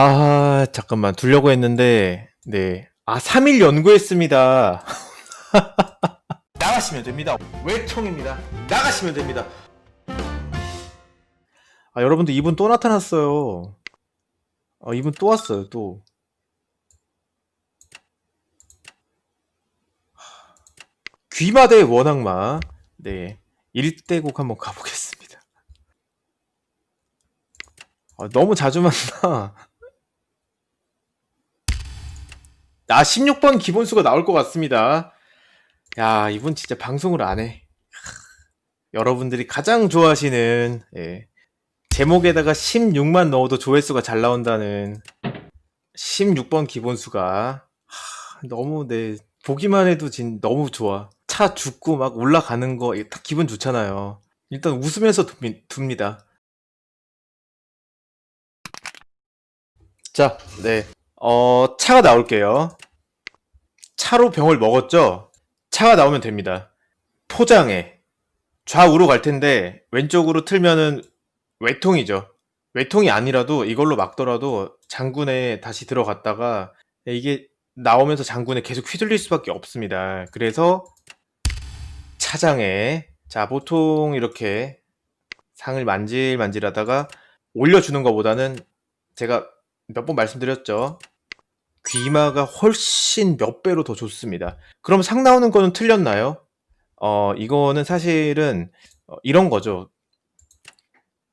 아, 잠깐만. 두려고 했는데, 네. 아, 3일 연구했습니다. 나가시면 됩니다. 외통입니다. 나가시면 됩니다. 아, 여러분들 이분 또 나타났어요. 아, 이분 또 왔어요, 또. 귀마 대 원악마. 네. 1대곡 한번 가보겠습니다. 아, 너무 자주 만나. 아, 16번 기본수가 나올 것 같습니다. 야, 이분 진짜 방송을 안 해. 여러분들이 가장 좋아하시는, 예. 제목에다가 16만 넣어도 조회수가 잘 나온다는 16번 기본수가. 하, 너무, 네. 보기만 해도 진, 너무 좋아. 차 죽고 막 올라가는 거, 딱 기분 좋잖아요. 일단 웃으면서 둡니- 둡니다. 자, 네. 어, 차가 나올게요. 차로 병을 먹었죠? 차가 나오면 됩니다. 포장해. 좌우로 갈 텐데, 왼쪽으로 틀면은 외통이죠. 외통이 아니라도 이걸로 막더라도 장군에 다시 들어갔다가 이게 나오면서 장군에 계속 휘둘릴 수밖에 없습니다. 그래서 차장에, 자, 보통 이렇게 상을 만질만질 하다가 올려주는 것보다는 제가 몇 번 말씀드렸죠. 귀마가 훨씬 몇 배로 더 좋습니다. 그럼 상 나오는 거는 틀렸나요? 어, 이거는 사실은 어, 이런 거죠.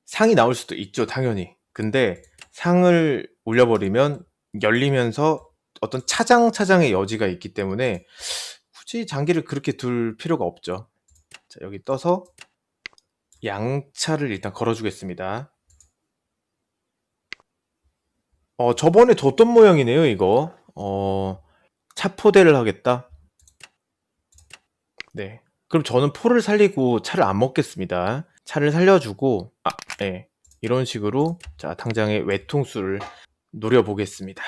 상이 나올 수도 있죠, 당연히. 근데 상을 올려버리면 열리면서 어떤 차장차장의 여지가 있기 때문에 굳이 장기를 그렇게 둘 필요가 없죠. 자, 여기 떠서 양차를 일단 걸어주겠습니다. 어, 저번에 뒀던 모양이네요, 이거. 어, 차포대를 하겠다. 네. 그럼 저는 포를 살리고 차를 안 먹겠습니다. 차를 살려주고, 아, 네. 이런 식으로, 자, 당장의 외통수를 노려보겠습니다.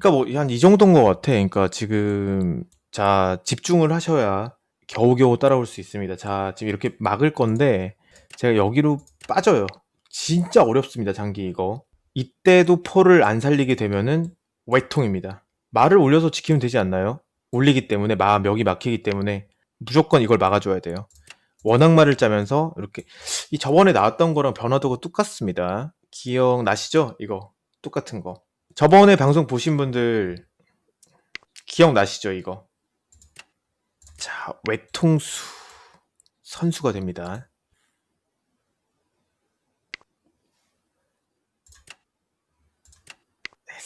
그러니까 뭐, 한 이 정도인 것 같아. 그러니까 지금, 자, 집중을 하셔야 겨우겨우 따라올 수 있습니다. 자, 지금 이렇게 막을 건데, 제가 여기로 빠져요. 진짜 어렵습니다, 장기 이거. 이때도 포를 안 살리게 되면은 외통입니다. 말을 올려서 지키면 되지 않나요? 올리기 때문에 마 멱이 막히기 때문에 무조건 이걸 막아줘야 돼요. 원악말을 짜면서 이렇게 이 저번에 나왔던 거랑 변화도가 똑같습니다. 기억나시죠? 이거 똑같은 거. 저번에 방송 보신 분들 기억나시죠? 이거. 자, 외통수 선수가 됩니다.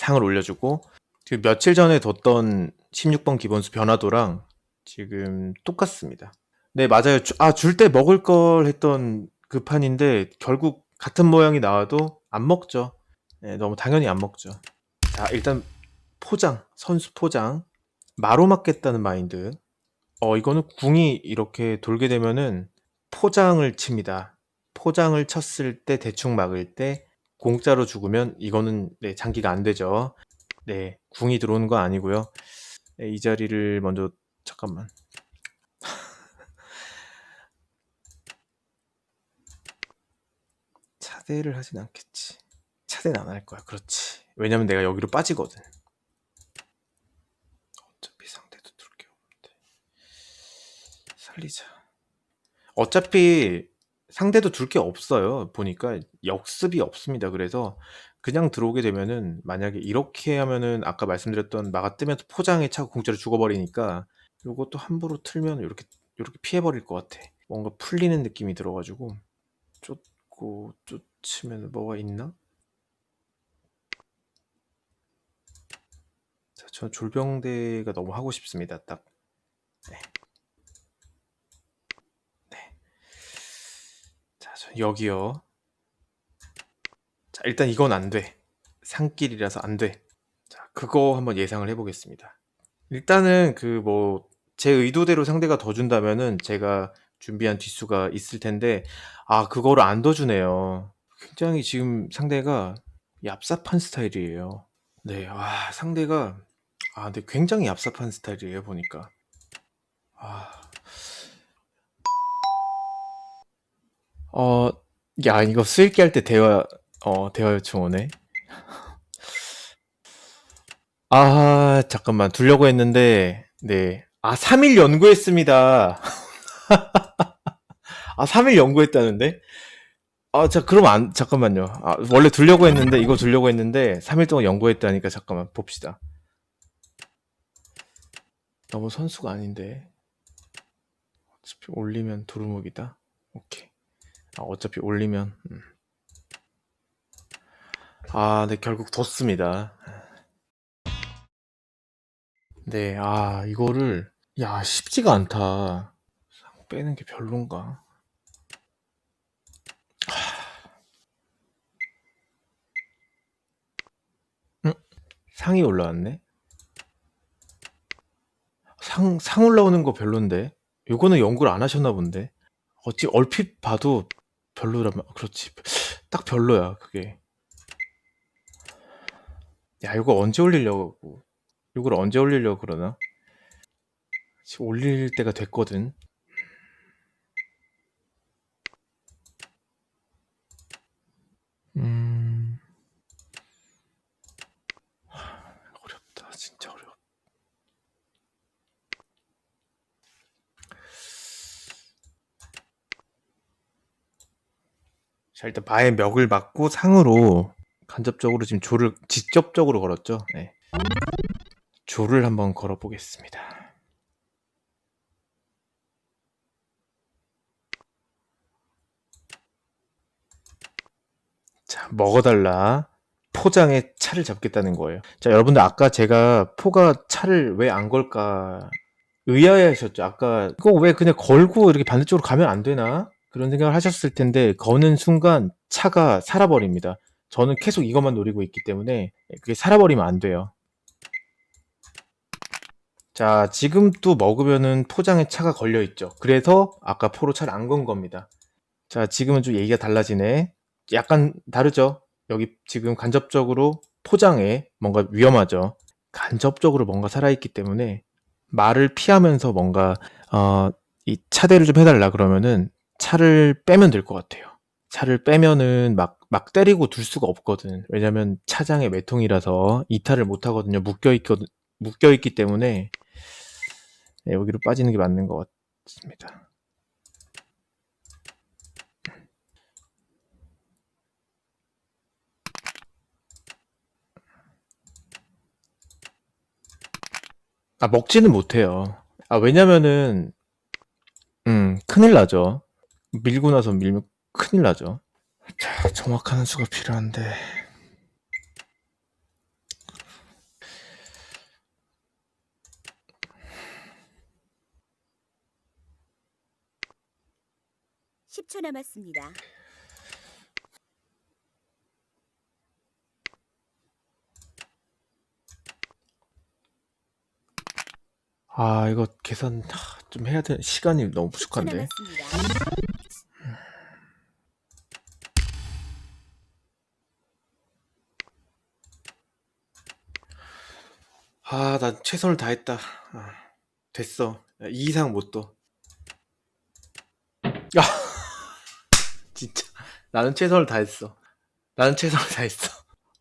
상을 올려주고 그 며칠 전에 뒀던 16번 기본수 변화도랑 지금 똑같습니다. 네, 맞아요. 아, 줄 때 먹을 걸 했던 그 판인데 결국 같은 모양이 나와도 안 먹죠. 네, 너무 당연히 안 먹죠. 자, 일단 포장, 선수 포장. 마로 맞겠다는 마인드. 어, 이거는 궁이 이렇게 돌게 되면은 포장을 칩니다. 포장을 쳤을 때 대충 막을 때 공짜로 죽으면 이거는 네, 장기가 안 되죠. 네, 궁이 들어오는 건 아니고요. 네, 이 자리를 먼저 잠깐만. 차대를 하진 않겠지. 차대는 안 할 거야. 그렇지. 왜냐면 내가 여기로 빠지거든. 어차피 상대도 둘게 없는데. 살리자. 어차피 상대도 둘 게 없어요. 보니까 역습이 없습니다. 그래서 그냥 들어오게 되면은 만약에 이렇게 하면은 아까 말씀드렸던 마가 뜨면서 포장에 차고 공짜로 죽어버리니까 요것도 함부로 틀면 이렇게 이렇게 피해버릴 것 같아. 뭔가 풀리는 느낌이 들어가지고 쫓고 쫓으면 뭐가 있나? 자, 저 졸병대가 너무 하고 싶습니다. 딱. 네. 네. 자, 저 여기요. 자, 일단 이건 안 돼. 산길이라서 안 돼. 자, 그거 한번 예상을 해보겠습니다. 일단은 그 뭐 제 의도대로 상대가 더 준다면은 제가 준비한 뒷수가 있을 텐데 아 그거를 안 더 주네요. 굉장히 지금 상대가 얍삽한 스타일이에요. 네, 와 상대가 아 근데 굉장히 얍삽한 스타일이에요 보니까. 아. 어, 야 이거 쓰일기 할 때 대화 어 대화 요청 오네. 아, 잠깐만. 두려고 했는데, 네. 아, 3일 연구했습니다. 아, 3일 연구했다는데? 아, 자, 그럼 안, 잠깐만요. 아, 원래 두려고 했는데, 이거 두려고 했는데, 3일 동안 연구했다니까, 잠깐만, 봅시다. 너무 선수가 아닌데. 어차피 올리면 두루묵이다. 오케이. 아, 어차피 올리면, 음. 아, 네, 결국 뒀습니다. 네, 아, 이거를, 야, 쉽지가 않다. 상 빼는 게 별론가? 응? 상이 올라왔네? 상, 상 올라오는 거 별론데? 요거는 연구를 안 하셨나 본데? 어찌 얼핏 봐도 별로라면, 그렇지. 딱 별로야, 그게. 야, 이거 언제 올리려고. 이걸 언제 올리려고 그러나? 올릴 때가 됐거든. 음. 하, 어렵다. 진짜 어려워. 자, 일단 바의 멱을 맞고 상으로 간접적으로 지금 조를 직접적으로 걸었죠. 네. 조를 한번 걸어 보겠습니다. 자, 먹어달라. 포장에 차를 잡겠다는 거예요. 자, 여러분들 아까 제가 포가 차를 왜 안 걸까 의아해 하셨죠. 아까 이거 왜 그냥 걸고 이렇게 반대쪽으로 가면 안 되나? 그런 생각을 하셨을 텐데 거는 순간 차가 살아버립니다. 저는 계속 이것만 노리고 있기 때문에 그게 살아버리면 안 돼요. 자, 지금 또 먹으면은 포장에 차가 걸려 있죠. 그래서 아까 포로 차를 안 건 겁니다. 자, 지금은 좀 얘기가 달라지네. 약간 다르죠? 여기 지금 간접적으로 포장에 뭔가 위험하죠. 간접적으로 뭔가 살아있기 때문에 말을 피하면서 뭔가 어, 이 차대를 좀 해달라 그러면은 차를 빼면 될 것 같아요. 차를 빼면은 막, 막 때리고 둘 수가 없거든. 왜냐면 차장의 외통이라서 이탈을 못 하거든요. 묶여있거, 묶여있기 때문에 네, 여기로 빠지는 게 맞는 것 같습니다. 아, 먹지는 못해요. 아, 왜냐면은, 음, 큰일 나죠. 밀고 나서 밀면 큰일 나죠. 자, 정확한 수가 필요한데. 십초 남았습니다. 아, 이거 계산 하, 좀 해야 돼. 시간이 너무 10초 부족한데. 난 최선을 다했다. 아, 됐어. 야, 이 이상 못 둬. 아, 진짜. 나는 최선을 다했어. 나는 최선을 다했어.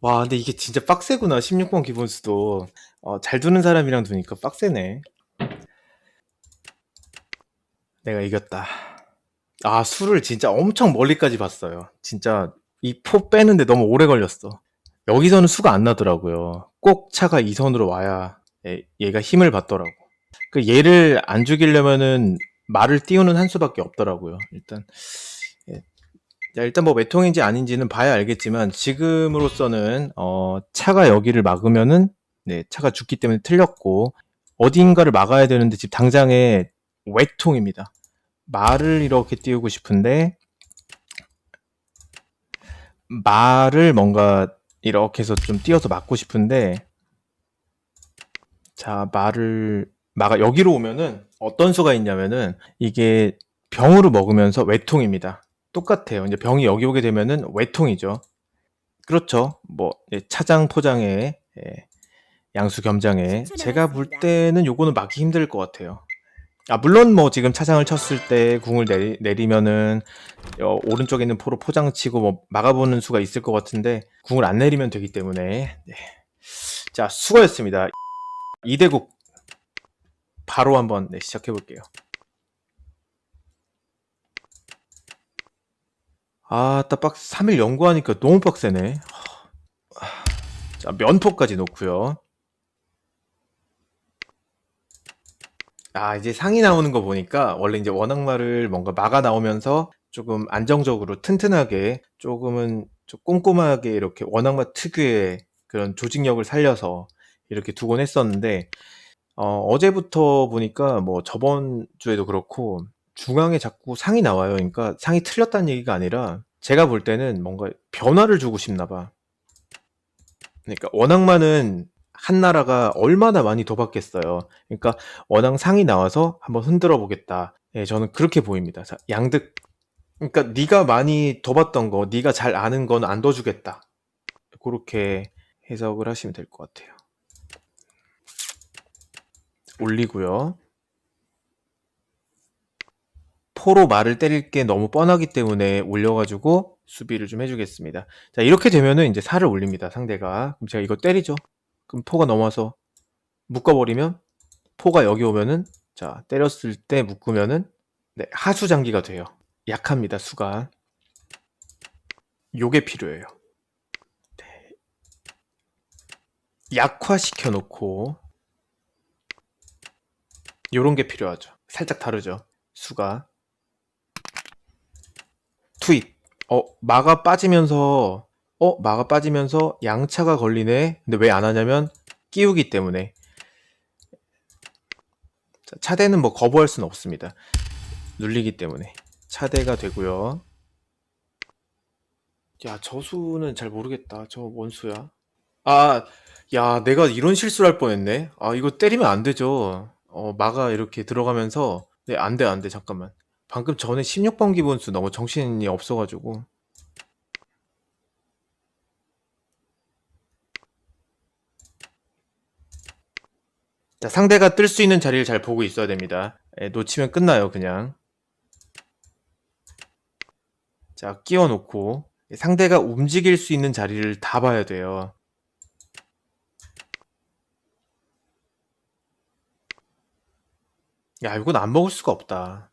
와, 근데 이게 진짜 빡세구나. 16번 기본수도. 어, 잘 두는 사람이랑 두니까 빡세네. 내가 이겼다. 아, 수를 진짜 엄청 멀리까지 봤어요. 진짜 이 포 빼는데 너무 오래 걸렸어. 여기서는 수가 안 나더라고요. 꼭 차가 이 선으로 와야 얘- 얘가 힘을 받더라고. 그 얘를 안 죽이려면은 말을 띄우는 한 수밖에 없더라고요. 일단 예. 자, 일단 뭐 외통인지 아닌지는 봐야 알겠지만 지금으로서는 어, 차가 여기를 막으면은 네, 차가 죽기 때문에 틀렸고 어딘가를 막아야 되는데 지금 당장에 외통입니다. 말을 이렇게 띄우고 싶은데 말을 뭔가 이렇게 해서 좀 띄어서 막고 싶은데 자 말을 막아 여기로 오면은 어떤 수가 있냐면은 이게 병으로 먹으면서 외통입니다. 똑같아요. 이제 병이 여기 오게 되면은 외통이죠. 그렇죠. 뭐 예, 차장 포장에 예, 양수 겸장에 제가 볼. 때는 요거는 막기 힘들 것 같아요. 아 물론 뭐 지금 차장을 쳤을 때 궁을 내리, 내리면은 어, 오른쪽에 있는 포로 포장 치고 뭐 막아보는 수가 있을 것 같은데 궁을 안 내리면 되기 때문에 네. 자, 수고했습니다. 이대국 바로 한번 네, 시작해 볼게요. 아, 따빡 3일 연구하니까 너무 빡세네. 하, 자, 면포까지 놓고요. 아, 이제 상이 나오는 거 보니까 원래 이제 원악마를 뭔가 막아 나오면서 조금 안정적으로 튼튼하게 조금은 좀 꼼꼼하게 이렇게 원악마 특유의 그런 조직력을 살려서 이렇게 두곤 했었는데 어, 어제부터 보니까 뭐 저번 주에도 그렇고 중앙에 자꾸 상이 나와요. 그러니까 상이 틀렸다는 얘기가 아니라 제가 볼 때는 뭔가 변화를 주고 싶나 봐. 그러니까 원악마는 한 나라가 얼마나 많이 도박했어요. 그러니까 원앙 상이 나와서 한번 흔들어 보겠다. 예, 저는 그렇게 보입니다. 자, 양득. 그러니까 네가 많이 둬봤던 거, 네가 잘 아는 건안 둬주겠다. 그렇게 해석을 하시면 될 것 같아요. 올리고요. 포로 말을 때릴 게 너무 뻔하기 때문에 올려가지고 수비를 좀 해주겠습니다. 자, 이렇게 되면은 이제 살을 올립니다. 상대가. 그럼 제가 이거 때리죠. 그럼 포가 넘어와서 묶어버리면 포가 여기 오면은 자 때렸을 때 묶으면은 네, 하수 장기가 돼요. 약합니다 수가. 요게 필요해요. 네. 약화시켜 놓고 요런 게 필요하죠. 살짝 다르죠. 수가. 투입. 어, 마가 빠지면서 어, 마가 빠지면서 양차가 걸리네. 근데 왜 안 하냐면 끼우기 때문에. 자, 차대는 뭐 거부할 수는 없습니다. 눌리기 때문에. 차대가 되고요. 야, 저수는 잘 모르겠다. 저 원수야. 아, 야, 내가 이런 실수를 할 뻔했네. 아, 이거 때리면 안 되죠. 어, 마가 이렇게 들어가면서 네, 안 돼, 안 돼. 잠깐만. 방금 전에 16번 기본수 너무 정신이 없어 가지고. 자, 상대가 뜰 수 있는 자리를 잘 보고 있어야 됩니다. 예, 놓치면 끝나요, 그냥. 자, 끼워 놓고 상대가 움직일 수 있는 자리를 다 봐야 돼요. 야, 이건 안 먹을 수가 없다.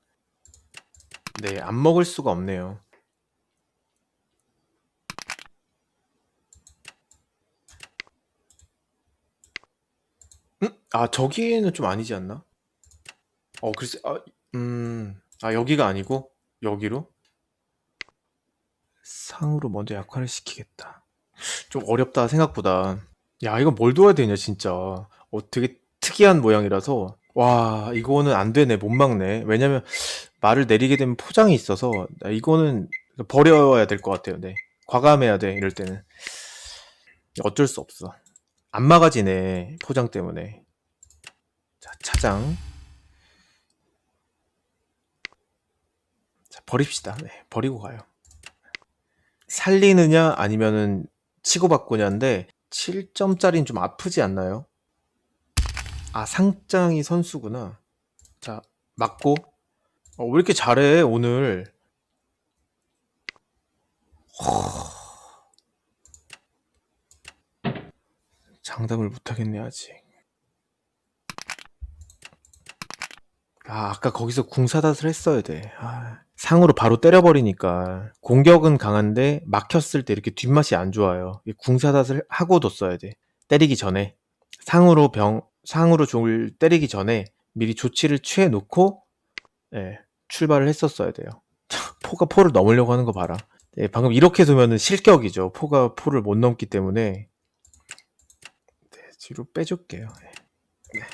네, 안 먹을 수가 없네요. 음? 아, 저기는 좀 아니지 않나? 어, 글쎄, 아, 음, 아, 여기가 아니고, 여기로? 상으로 먼저 약화를 시키겠다. 좀 어렵다, 생각보다. 야, 이거 뭘 도와야 되냐, 진짜. 어, 되게 특이한 모양이라서. 와, 이거는 안 되네, 못 막네. 왜냐면, 말을 내리게 되면 포장이 있어서, 나 이거는 버려야 될 것 같아요, 네. 과감해야 돼, 이럴 때는. 어쩔 수 없어. 안 막아지네, 포장 때문에. 자, 차장. 자, 버립시다. 네, 버리고 가요. 살리느냐, 아니면은 치고받고냐인데, 7점짜리는 좀 아프지 않나요? 아, 상장이 선수구나. 자, 맞고. 어, 왜 이렇게 잘해, 오늘. 장담을 못하겠네, 아직. 아, 아까 거기서 궁사닷을 했어야 돼. 아, 상으로 바로 때려버리니까 공격은 강한데 막혔을 때 이렇게 뒷맛이 안 좋아요. 이 궁사닷을 하고 뒀어야 돼. 때리기 전에 상으로 병 상으로 종을 때리기 전에 미리 조치를 취해 놓고 예, 출발을 했었어야 돼요. 포가 포를 넘으려고 하는 거 봐라. 예, 방금 이렇게 두면은 실격이죠. 포가 포를 못 넘기 때문에 네, 뒤로 빼줄게요. 예. 네.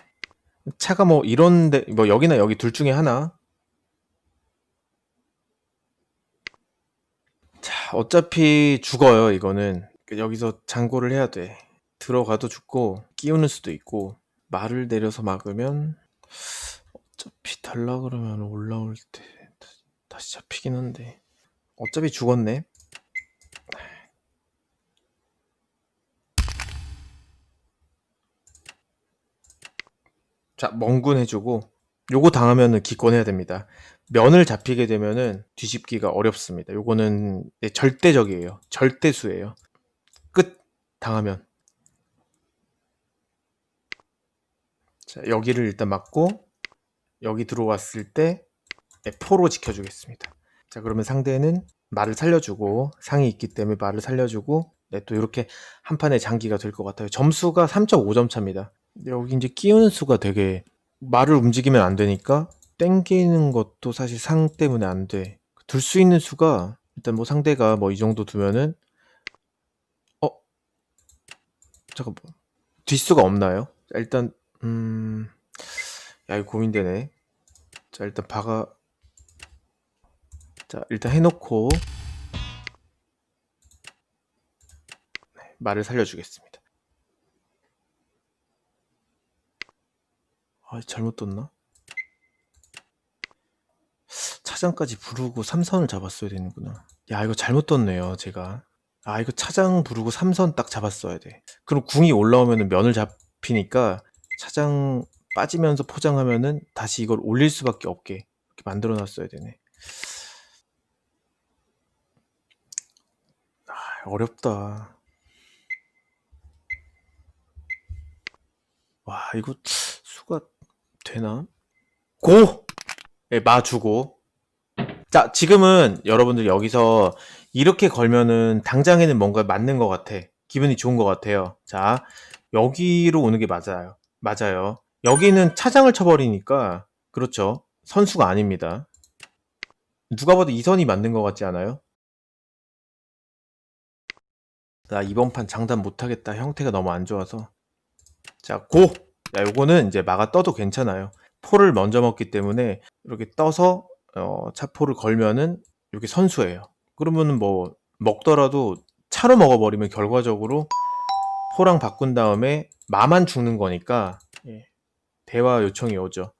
차가 뭐 이런데 뭐 여기나 여기 둘 중에 하나. 자, 어차피 죽어요, 이거는. 여기서 장고를 해야 돼. 들어가도 죽고 끼우는 수도 있고 말을 내려서 막으면 어차피 달라 그러면 올라올 때 다시 잡히긴 한데 어차피 죽었네. 자, 멍군 해주고 요거 당하면은 기권해야 됩니다. 면을 잡히게 되면은 뒤집기가 어렵습니다. 요거는 네, 절대적이에요. 절대수예요. 끝 당하면 자, 여기를 일단 맞고 여기 들어왔을 때 네, 포로 지켜주겠습니다. 자, 그러면 상대는 말을 살려주고 상이 있기 때문에 말을 살려주고 네, 또 이렇게 한 판의 장기가 될 것 같아요. 점수가 3.5점 차입니다. 여기 이제 끼우는 수가 되게 말을 움직이면 안 되니까 땡기는 것도 사실 상 때문에 안 돼. 둘 수 있는 수가 일단 뭐 상대가 뭐 이 정도 두면은 어 잠깐 만 뒷수가 없나요? 자, 일단 음, 야 이거 고민되네. 자 일단 박아 자 일단 해 놓고 네, 말을 살려주겠습니다. 아 잘못 떴나? 차장까지 부르고 삼선을 잡았어야 되는구나. 야 이거 잘못 떴네요 제가. 아 이거 차장 부르고 삼선 딱 잡았어야 돼. 그럼 궁이 올라오면은 면을 잡히니까 차장 빠지면서 포장하면은 다시 이걸 올릴 수밖에 없게 이렇게 만들어 놨어야 되네. 아, 어렵다. 와, 이거 수가 되나? 고! 예, 마 주고. 자, 지금은 여러분들 여기서 이렇게 걸면은 당장에는 뭔가 맞는 것 같아. 기분이 좋은 것 같아요. 자, 여기로 오는 게 맞아요. 맞아요. 여기는 차장을 쳐버리니까, 그렇죠. 선수가 아닙니다. 누가 봐도 이 선이 맞는 것 같지 않아요? 나 이번 판 장담 못하겠다. 형태가 너무 안 좋아서. 자, 고! 자, 요거는 이제 마가 떠도 괜찮아요. 포를 먼저 먹기 때문에 이렇게 떠서 어, 차포를 걸면은 이렇게 선수예요. 그러면은 뭐 먹더라도 차로 먹어버리면 결과적으로 포랑 바꾼 다음에 마만 죽는 거니까 예, 대화 요청이 오죠.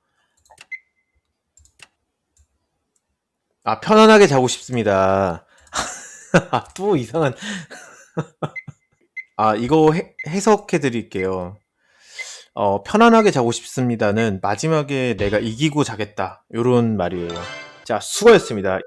아 편안하게 자고 싶습니다. 아, 또 이상한 아 이거 해, 해석해 드릴게요. 어, 편안하게 자고 싶습니다는 마지막에 내가 이기고 자겠다. 요런 말이에요. 자, 수고했습니다.